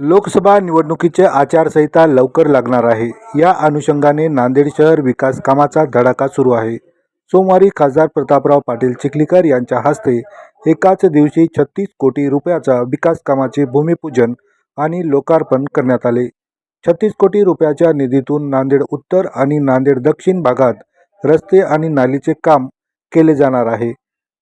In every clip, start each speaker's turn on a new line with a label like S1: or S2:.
S1: लोकसभा निवडणुकीचे आचारसंहिता लवकर लागणार आहे. या अनुषंगाने नांदेड शहर विकास कामाचा धडाका सुरू आहे. सोमवारी खासदार प्रतापराव पाटील चिखलीकर यांच्या हस्ते एकाच दिवशी छत्तीस कोटी रुपयाचा विकास कामाचे भूमिपूजन आणि लोकार्पण करण्यात आले. छत्तीस कोटी रुपयाच्या निधीतून नांदेड उत्तर आणि नांदेड दक्षिण भागात रस्ते आणि नालीचे काम केले जाणार आहे.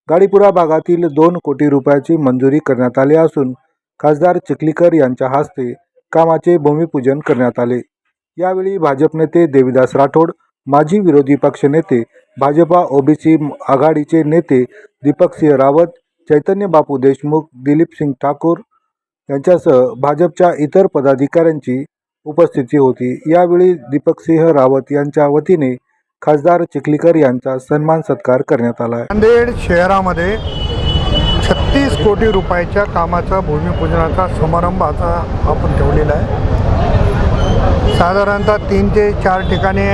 S1: गाडीपुरा भागातील दोन कोटी रुपयाची मंजुरी करण्यात आली असून खासदार चिखलीकर यांच्या हस्ते कामाचे भूमिपूजन करण्यात आले. यावेळी भाजप नेते देविदास राठोड माजी विरोधी पक्षनेते भाजपा ओबीसी आघाडीचे नेते दीपकसिंह रावत चैतन्य बापू देशमुख दिलीप सिंग ठाकूर यांच्यासह भाजपच्या इतर पदाधिकाऱ्यांची उपस्थिती होती. यावेळी दीपकसिंह रावत यांच्या वतीने खासदार चिखलीकर यांचा सन्मान सत्कार करण्यात आला.
S2: नांदेड शहरामध्ये छत्तीस कोटी रुपयाच्या कामाचा भूमिपूजनाचा समारंभ आता आपण ठेवलेला आहे. साधारणतः तीन ते चार ठिकाणी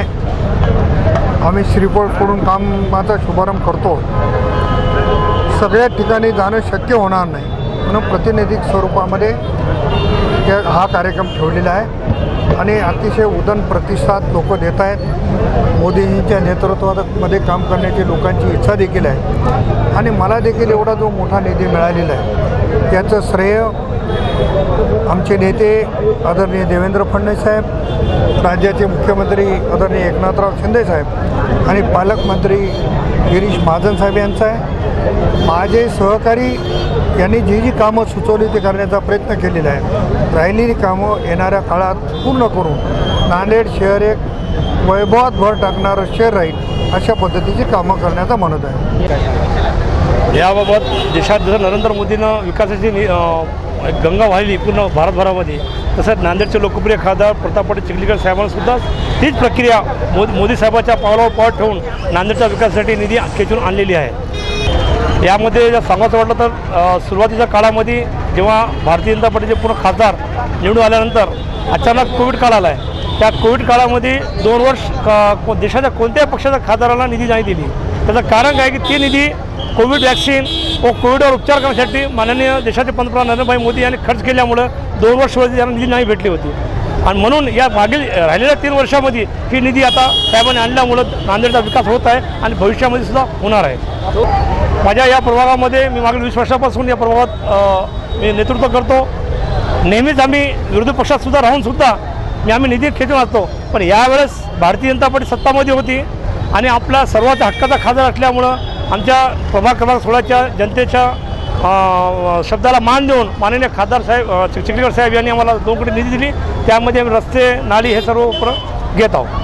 S2: आम्ही श्रीफळ करून कामाचा शुभारंभ करतो. सगळ्या ठिकाणी जाणं शक्य होणार नाही. म्हणून प्रतिनिधिक स्वरूपामध्ये त्या- हा कार्यक्रम ठेवलेला आहे. आणि अतिशय उदन प्रतिसाद लोक देत आहेत. मोदीजींच्या नेतृत्वामध्ये काम करण्याची लोकांची इच्छा देखील आहे. आणि मला देखील एवढा जो मोठा निधी मिळालेला आहे त्याचं श्रेय आमचे नेते आदरणीय देवेंद्र फडणवीस साहेब राज्याचे मुख्यमंत्री आदरणीय एकनाथराव शिंदे साहेब आणि पालकमंत्री गिरीश महाजन साहेब यांचा आहे. माझे सहकारी यांनी जी जी कामं सुचवली ते करण्याचा प्रयत्न केलेला आहे. राहिलेली कामं येणाऱ्या काळात पूर्ण करून नांदेड शहर एक वैभवात भर टाकणारं शहर राहील अशा पद्धतीची कामं करण्याचा म्हणत आहे.
S3: याबाबत देशात जसं नरेंद्र मोदीनं विकासाची नि- गंगा वाहिली पूर्ण भारतभरामध्ये तसंच नांदेडचे लोकप्रिय खासदार प्रताप चिखलीकर साहेबांसुद्धा तीच प्रक्रिया मोदी मोदी साहेबाच्या पावलावर पाव ठेवून नांदेडच्या विकासासाठी निधी खेचून आणलेली आहे. यामध्ये जर सांगायचं वाटलं तर सुरुवातीच्या काळामध्ये जेव्हा भारतीय जनता पार्टीचे पूर्ण खासदार निवडून आल्यानंतर अचानक कोविड काळ आला आहे त्या कोविड काळामध्ये दोन वर्ष का को- देशाच्या कोणत्याही पक्षाच्या खासदाराला निधी नाही दिली. त्याचं कारण काय की ते निधी कोविड वॅक्सिन व कोविडवर उपचार करण्यासाठी माननीय देशाचे पंतप्रधान नरेंद्रभाई मोदी यांनी खर्च केल्यामुळं दोन वर्ष त्यांना निधी नाही भेटली होती. आणि म्हणून या मागील राहिलेल्या तीन वर्षामध्ये ही निधी आता साहेबांनी आणल्यामुळं नांदेडचा विकास होत आहे आणि भविष्यामध्ये सुद्धा होणार आहे. माझ्या या प्रभागामध्ये मी मागील वीस वर्षापासून या प्रभागात मी नेतृत्व करतो. नेहमीच आम्ही विरोधी पक्षातसुद्धा राहूनसुद्धा मी आम्ही निधी खेचून असतो पण यावेळेस भारतीय जनता पार्टी सत्तामध्ये होती आणि आपला सर्वात हक्काचा खासदार असल्यामुळं आमच्या प्रभाग क्रमांक सोळाच्या जनतेच्या शब्दाला मान देऊन माननीय खासदार साहेब चिखलीकर साहेब यांनी आम्हाला दोन कोटी निधी दिली. त्यामध्ये आम्ही रस्ते नाली हे सर्व उपक्रम घेत आहोत.